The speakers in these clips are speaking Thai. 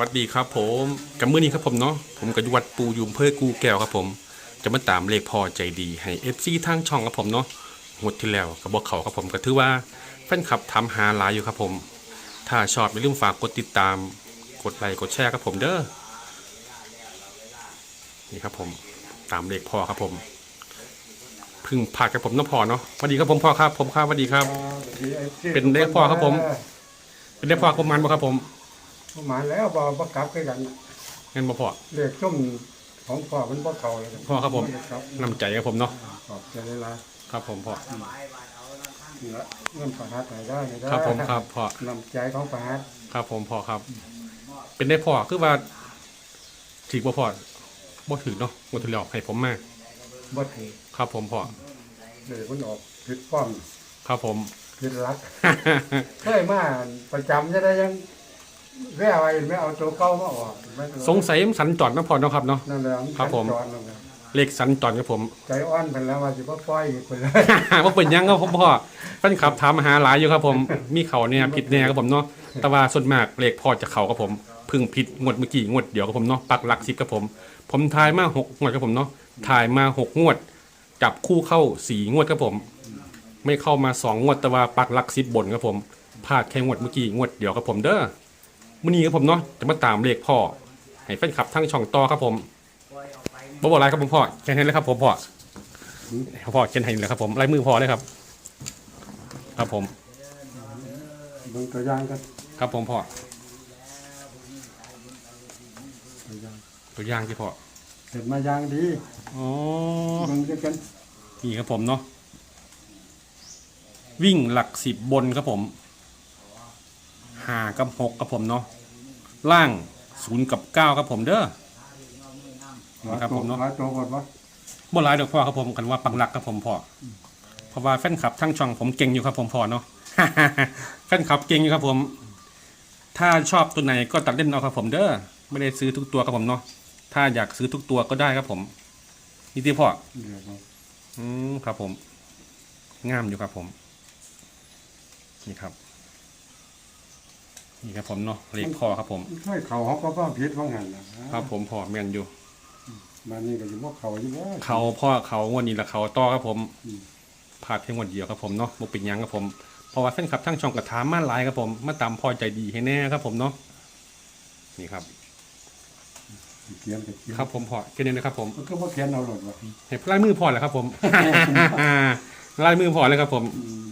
สวัสดีครับผมกับมื้อนี้ครับผมเนาะผมกับยุวัดปูยุมเพื่อกูแก้วครับผม จะมาตามเลขพอใจดีให้ FC ทางช่องครับผมเนาะงวดที่แล้วกับบอกเขาครับผมก็ถือว่าแฟนคลับทำหาหลายอยู่ครับผม ถ้าชอบอย่าลืมฝากกดติดตาม กดไลค์กดแชร์ครับผมเด้อนี่ครับผมตามเลขพอครับผมเพึ่งผ่านกับผมเน้องพอเนาะสวัสดีครับผมพ่อครับ ผมครับสวัสดีครับ เป็นเลขพ่อครับผม เป็นเลขพอประมาณบ่ครับผม ประมาณแล้วบ่บ่กลับคือกันงั้นบ่พอเลขชุ่มของพ่อมันบ่เข้าเลยพ่อครับผมครับนำใจครับผมเนาะขอบใจหลายครับผมพ่อๆนี่ละเงินประหัตให้ได้นี่ได้ครับผมครับพ่อน้ำใจของประหัตครับผมพ่อครับ เป็นได้พ่อคือว่าถือบ่พ่อบ่ถือเนาะบ่ถือหลอกให้ผมมาบ่ถือครับผมพ่อเลยมันออกผิดป้อมครับผมผิดหลักเคยมาประจำจะได้ยัง แว่ไว้ไม่เอาตัวเก่ามาออกไม่เป็นไรสงสัยมันสันจอดเนาะพ่อเนาะครับเนาะ นั่นแหละครับผม จอดนั่นแหละเลขสันจอดครับผม ใจอ่อนเพิ่นแล้วว่าสิบ่ปล่อยอีกเพิ่นเลยว่าเป็นหยังครับผมพ่อแฟนคลับถามหาหลายอยู่ครับผม มีเขาเนี่ยผิดแน่ครับผมเนาะ แต่ว่าส่วนมากเลขพ่อจะเขาครับผมเพึ่งผิดงวดเมื่อกี้งวดเดียวครับผมเนาะปักหลักสิบครับผม ผมทายมาหกงวดครับผมเนาะทายมาหกงวด จับคู่เข้าสี่งวดครับผม ไม่เข้ามาสองงวดแต่ว่าปักหลักสิบบนครับผมพลาดแค่งวดเมื่อกี้งวดเดียวครับผมเด้อ มื่อนี้ครับผมเนาะจะมาตามเลขพ่อ ให้แฟนคลับทั้งช่องต่อครับผมบ่บอกอะไรครับผมพ่อแค่นี้เลยครับผมพ่อพ่อเขียนให้เลยครับผมลายมือพ่อเลยครับ ครับผมเบิ่งตัวอย่างกันครับผมพ่อตัวอย่างตัวอย่างที่พ่อเห็นมาอย่างดีอ๋อเบิ่งด้วยกันนี่ครับผมเนาะวิ่งหลักสิบบนครับผม หากับหกครับผมเนาะล่างศูนย์กับเก้าครับผมเด้อครับผมเนาะหลายตัวก่อนวะบ่หลายดอกพ่อครับผมกันว่าปังหลักครับผมพ่อเพราะว่าแฟนคลับทั้งช่องผมเก่งอยู่ครับผมพ่อเนาะแฟนคลับเก่งอยู่ครับผม ถ้าชอบตัวไหนก็ตัดเล่นเอาครับผมเด้อไม่ได้ซื้อทุกตัวครับผมเนาะถ้าอยากซื้อทุกตัวก็ได้ครับผมนี่ที่พ่อเดี๋ยวก่อนอืมครับผม งามอยู่ครับผม นี่ครับ นี่ครับผมเนาะเลขพ่อครับผมเคยเขาเขาก็ว่าผิดว่างั้นนะครับผมพ่อแมนอยู่บ้านนี้ก็อยู่บ่เขาอยู่ว่าเขาพ่อเขางวดนี้ละเขาต่อครับผมอืมพลาดเพียงวันเดียวครับผมเนาะบุปินหยังครับผมเพราะว่าแฟนคลับทั้งช่องกระถามมาหลายครับผมมาตามพอใจดีให้แน่ครับผมเนาะนี่ครับเขียนก็เขียนครับผมพอแค่นี้นะครับผมมันก็บ่เขียนเอาหลดว่ะเห็นลายมือพอแล้วครับ ผมลายมือพอเลยครับผมอืม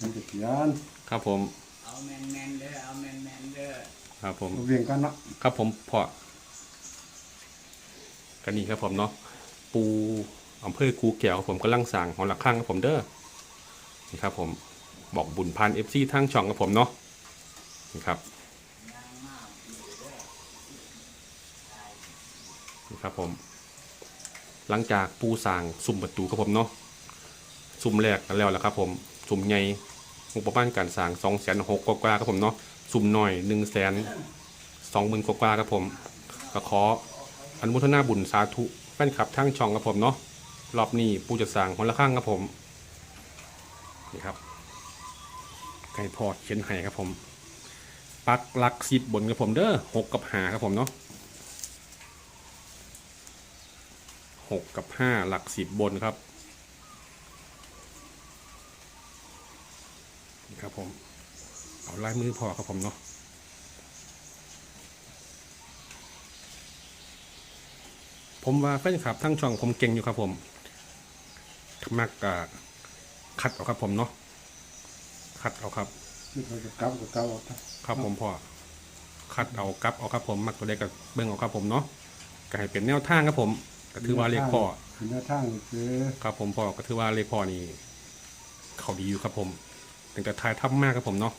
มันก็เขียน ครับผม เอาแมนแมนๆเด้อเอาแมนแมนๆเด้อครับผมเอาเวียงกันเนาะครับผมพอกันนี่ครับผมเนาะปูอำเภอกูแก้วครับผมกำลังสั่งหอละข้างครับผมเด้อนี่ครับผมบอกบุญพันเอฟซีทั้งช่องครับผมเนาะนี่ครับนี่ครับผม หลังจากปูสั่งสุ่มประตูครับผมเนาะสุ่มแรกกันแล้วแหละครับผมสุ่มใหญ่ งบประมาณการสั่งสองแสนหกกว่าๆครับผมเนาะสุ่มหน่อยหนึ่งแสนสองหมื่นกว่าๆครับผมก็ขออนุโมทนาบุญสาธุแฟนคลับทั้งช่องครับผมเนาะรอบนี้ปูจะสั่งคนละข้างครับผมนี่ครับไก่พอดเขียนให้ครับผม ปักหลักสิบบนครับผมเด้อหกกับห้าครับผมเนาะหกกับห้าหลักสิบบนครับนี่ ครับผม เอาลายมือพอครับผมเนาะผมว่าแฟนคลับทั้งช่องผมเก่งอยู่ครับผมมักอะคัดเอาครับผมเนาะคัดเอาครับนี่เขาจะกลับก็กลับเอาไปครับผมพ่อคัดเอากลับเอาครับผมมักตัวเล็กกับเบิ้งเอาครับผมเนาะก็ให้เป็นแนวทางครับผมก็ถือว่าเลขพ่อเป็นแนวทางคือครับผมพ่อก็ถือว่าเลขพ่อนี่เขาดีอยู่ครับผม ถึงแต่ทายทับมากครับผมเนาะ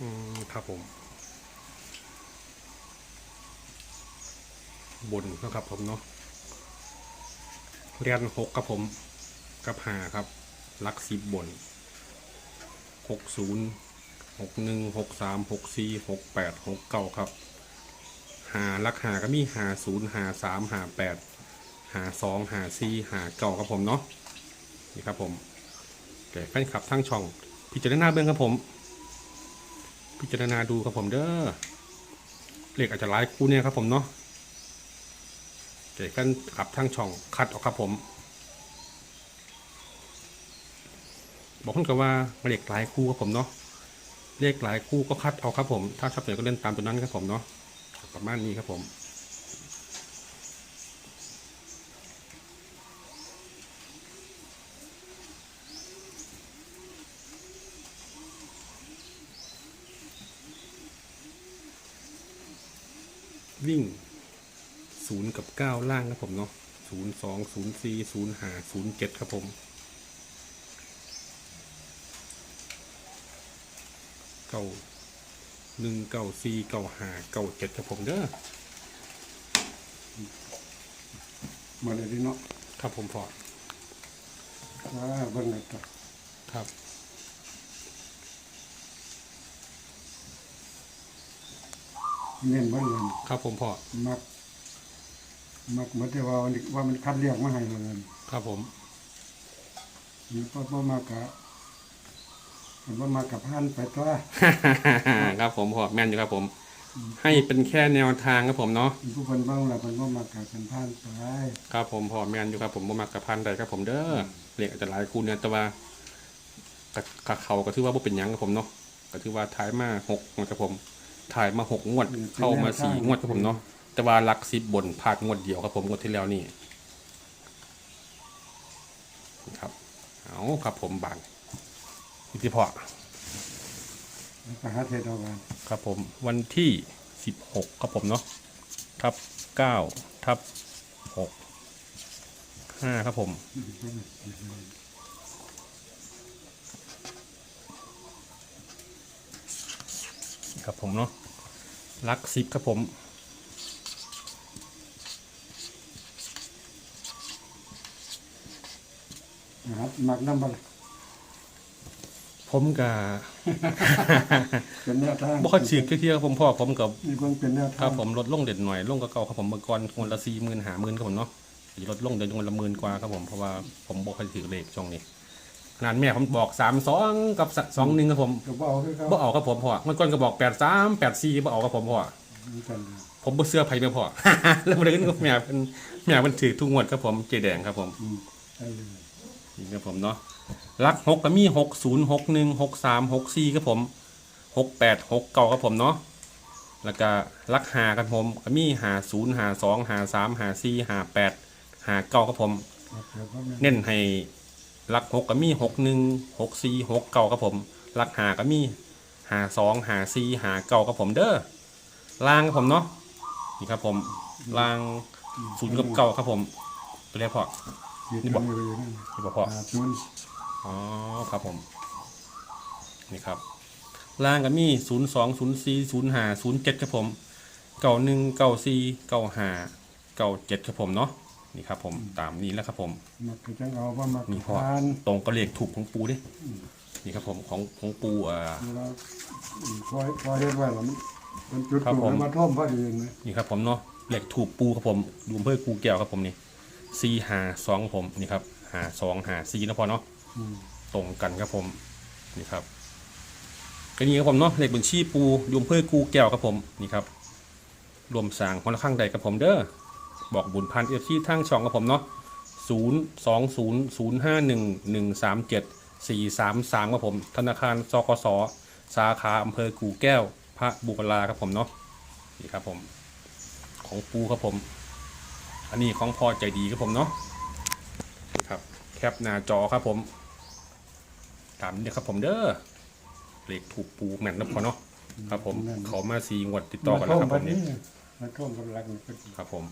อืมครับผม บนนะครับผมเนาะเรียนหกครับผม กับหาครับลักสิบบนหกศูนย์หกหนึ่งหกสามหกสี่หกแปดหกเก้าครับหาลักหาก็มีหาศูนย์หาสามหาแปดหาสองหาสี่หาเก้าครับผมเนาะนี่ครับผมแก่แฟนคลับทั้งช่อง พิจารณาเบื้องครับผม พิจารณาดูครับผมเด้อเลขอาจจะหลายคู่เนี่ยครับผมเนาะแก่แฟนคลับทั้งช่องคัดออกครับผม บอกคนกับว่าเลขหลายคู่ครับผมเนาะเลขหลายคู่ก็คัดเอาครับผม ถ้าชอบไหนก็เล่นตามตัวนั้นครับผมเนาะประมาณนี้ครับผมวิ่งศูนย์กับเก้าล่างครับผมเนาะศูนย์สองศูนย์สี่ศูนย์ห้าศูนย์เจ็ดครับผม เก้าหนึ่งเก้าสี่เก้าห้าเก้าเจ็ดครับผมเด้อมาเลยดิเนาะครับผมพอว่าเบิ่งเลยต่อครับเน้นเบิ่งเลยครับผมพอมัก มักเหมือนที่ว่ามันว่ามันคัดเลือกมาให้เลยครับผมมันก็บ่มากกะมันบ่มากกับพันไปตัวครับผมพอแม่นอยู่ครับผม ให้เป็นแค่แนวทางครับผมเนาะผู้คนเบิ่งแล้วมันบ่มากกะเป็นพันไปครับผมพอแม่นอยู่ครับผมบ่มักกับพันใดครับผมเด้อเลขอาจจะหลายคู่เนี่ยแต่ว่ากับกับเขาก็ถือว่าบ่เป็นหยังครับผมเนาะก็ถือว่าถ่ายมาหกงวดครับผมถ่ายมาหกงวดเข้ามาสี่งวดครับผมเนาะแต่ว่าหลักสิบบนพลาดงวดเดียวครับผมงวดที่แล้วนี่ครับเอาครับผมบาง อิทธิพอแล้วก็หาเทศเอากันครับผมวันที่ 16 ครับผมเนาะทับ 9 ทับ 6 5 ครับผมครับผมเนาะลักสิบครับผมนะครับมักนำบ่ล่ะ ผมกับ เป็นแนวทางบ่ค่อยฉีกเที่ยวๆครับผมพ่อผมกับนี่เบิ่งเป็นแนวคทารังบผมลดลงเด่นหน่อยลงก็เก่าครับผมเมื่อก่อนคนละสี่หมื่นหาหมื่นครับผมเนาะลดลงเดือนคนละหมื่นกว่าครับผมเพราะว่าผมบอกให้ถือเลขช่วงนี้ขนาดแม่ผมบอกสามสองกับสองหนึ่งครับผมก็บ่เอาคือเขาบ่เอาครับผมพ่อเมื่อก่อนก็บอกแปดสามแปดสี่บ่เอาครับผมพ่อมีกันนะผมบ่เสื้อไผไม่พอ แล้วมันเลยก็แม่เป็นแม่เป็นถือทุกงวดครับผมเจแดงครับผมอืมได้เลย นี่ครับผมเนาะ ลักหกก็มีหกศูนย์หกหนึ่งหกสามหกสี่ครับผมหกแปดหกเก้าครับผมเนาะแล้วก็ลักหาครับผมก็มีหาศูนย์หาสองหาสามหาสี่หาแปดหาเก้าครับผมครับเดี๋ยวพ่อแม่เน้นให้ลักหกก็มีหกหนึ่งหกสี่หกเก้าครับผมลักหาก็มีหาสองหาสี่หาเก้าครับผมเด้อล่างครับผมเนาะนี่ครับผมล่างศูนย์กับเก้าครับผมตัวเรียกพอนี่นี่บบออกกอยู่นั่นนี่บอกพอ อ่าศูนย์อ๋อครับผม นี่ครับล่างก็มีศูนย์สองศูนย์สี่ศูนย์ห้าศูนย์เจ็ดครับผมเก้าหนึ่งเก้าสี่เก้าห้าเก้าเจ็ดครับผมเนาะนี่ครับผมตามนี้แล้วครับผมมักก็จังเอาว่ามักนี่พอทานตรงกับเลขถูกของปูดินี่ครับผมของของปูอ่าเวลาอืมพอพอเฮ็ดไว้แล้วมันมันจุดครับถูกผมแล้วมาท่วมพอดีนะนี่ครับผมเนาะเลขถูกปูครับผมดูเพื่อกูแก้วครับผมนี่สี่หาสองครับผมนี่ครับหาสองหาสี่นะพอเนาะอืม ตรงกันครับผม นี่ครับก็นี่ครับผมเนาะเลขบัญชีปูรวมเพื่อกูแก้วครับผมนี่ครับรวมสร้างคนละข้างใดกับผมเด้อบอกบุญพันเอฟซีทางช่องกับผมเนาะศูนย์สองศูนย์ศูนย์ห้าหนึ่งหนึ่งสามเจ็ดสี่สามสามครับผม ธนาคารสกสสาขาอำเภอกูแก้ว พระบุกลาครับผมเนาะนี่ครับผม ของปูครับผม อันนี้ของพ่อใจดีครับผมเนาะนี่ครับ แคปหน้าจอครับผม ตามนี้ครับผมเด้อเลขถูกปูแม่นนะพอเนาะครับ ผมเขามาสีงวดติดต่อกันแล้วครับผมนี่มาท่วมกำลังก็ครับผม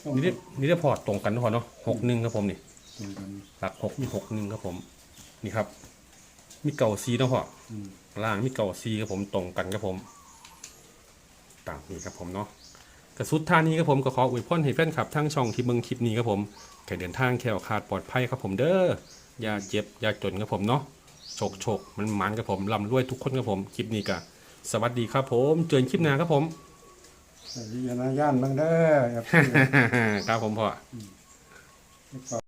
ท่วมนี่ได้นี่ได้พอร์ตตรงกันนะพอเนาะหกหนึ่งครับผมนี่ ตรงกันหลักหกมีหกหนึ่งครับผม นี่ครับ มีเก่าซีนะพออืมล่างมีเก่าซีครับผมตรงกันครับผมตามนี้ครับผมเนาะกระสุดท่านี้ครับผมก็ขออวยพรให้แฟนคลับทั้งช่องที่เบิ่งคลิปนี้ครับผมแข่เดินทางแคล้วคลาดปลอดภัยครับผมเด้อ อย่าเจ็บอย่าจนครับผมเนาะโชคโชคมันมันครับผมร่ำรวยทุกคนครับผมคลิปนี้ก็สวัสดีครับผมเจอกันคลิปหน้าครับผมแต่วิญญาณย่านเบิ่งเด้ออย่าครับผมพ่อเพิ่ง